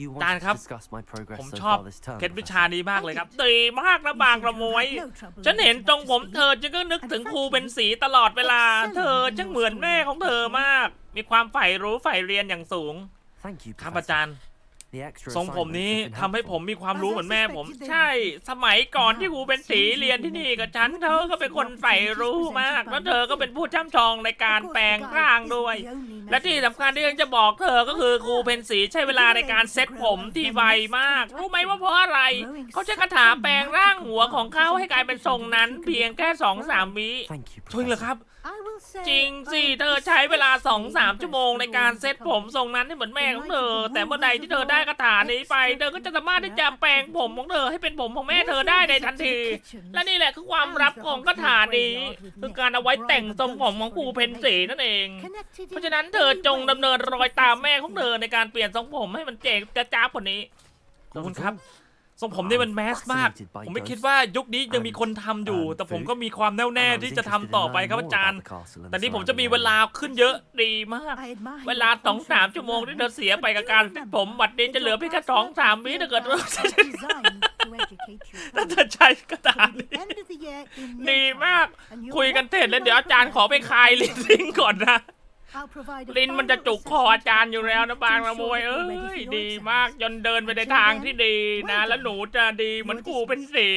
You อาจารย์ wanted ครับ to discuss my progress ผม so ชอบ far this term, เคล็ดวิชา Professor. นี้มากเลยครับดีมากนะบางกระมวย ฉันเห็นตรงผมเธอจึงก็นึกถึงครูเป็นสีตลอดเวลา เธอช่างเหมือนแม่ของเธอมาก มีความใฝ่รู้ใฝ่เรียนอย่างสูง Thank you, ครับ Professor. อาจารย์ The extra ทรงผม assignments นี้ have been ทำให้ผม helpful. มีความรู้เหมือนแม่ผม ใช่ สมัยก่อนที่ครูเป็นสีเรียนที่นี่กับฉัน เธอก็เป็นคนใฝ่รู้มาก แล้วเธอก็เป็นผู้ช่ำชองในการแปลงร่างด้วย และที่สำคัญที่ยังจะบอกเธอก็คือครูเพนสีใช้เวลาในการเซ็ตผมที่ไวมาก รู้ไหมว่าเพราะอะไร เขาใช้คาถาแปลงร่างหัวของเขาให้กลายเป็นทรงนั้น เพียงแค่สองสามวิ Thank you, จริงเหรอ Professor. ครับจริงสิเธอใช้เวลาสองสามชั่วโมงในการเซ็ตผมทรงนั้นให้เหมือนแม่ของเธอ แต่เมื่อใดที่เธอได้คาถานี้ไป เธอก็จะสามารถที่จะแปลงผมของเธอให้เป็นผมของแม่เธอได้ในทันที และนี่แหละคือความลับของคาถานี้คือการเอาไว้แต่งทรงผมของครูเพนสีนั่นเอง เพราะฉะนั้นเธอจงดำเนินรอยตามแม่ของเธอในการเปลี่ยนทรงผมให้มันเจ๋งจ้าจ้าคนนี้ขอบคุณครับ ทรงผมนี่มันแมสมาก ผมไม่คิดว่ายุคนี้ยังมีคนทำอยู่ แต่ผมก็มีความแน่วแน่ And I was ที่จะ interested ทำ in ต่อไป learning ครับ more อาจารย์ about the castle and แต่ the นี่ผมจะมี surrounding เวลา area. ขึ้นเยอะดีมาก เวลาสองสามชั่วโมงที่เธอเสียไปกับการเซ็ตผมบัดนี้จะเหลือเพียงแค่สองสามวิถ้าเกิดเราถ้าเธอใช้กระดาษนี้ดีมาก คุยกันเสร็จแล้วเดี๋ยวอาจารย์ขอไปคลายลิ้นลิงก่อนนะ ลิ้นมันจะจุกคออาจารย์อยู่แล้วนะบางละมวยเอ้ยดีมากจนเดินไปในทางที่ดีนะ แล้วหนูจะดีเหมือนกูเป็นสี